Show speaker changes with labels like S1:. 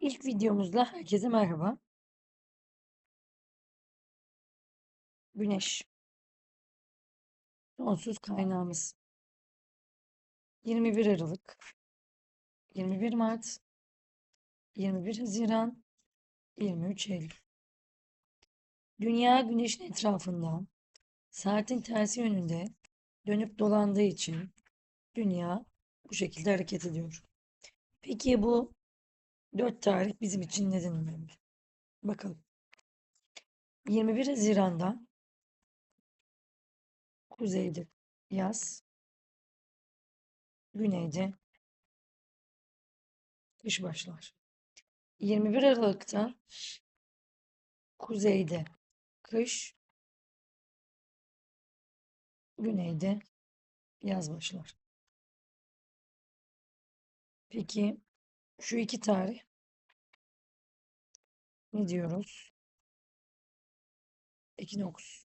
S1: İlk videomuzla herkese merhaba. Güneş. Sonsuz kaynağımız. 21 Aralık, 21 Mart, 21 Haziran, 23 Eylül. Dünya Güneş'in etrafında saatin tersi yönünde dönüp dolandığı için dünya bu şekilde hareket ediyor. Peki bu dört tarih bizim için neden önemli? Bakalım. 21 Haziran'da kuzeyde yaz, güneyde kış başlar. 21 Aralık'ta kuzeyde kış, güneyde yaz başlar. Peki şu iki tarih ne diyoruz? Ekinoks.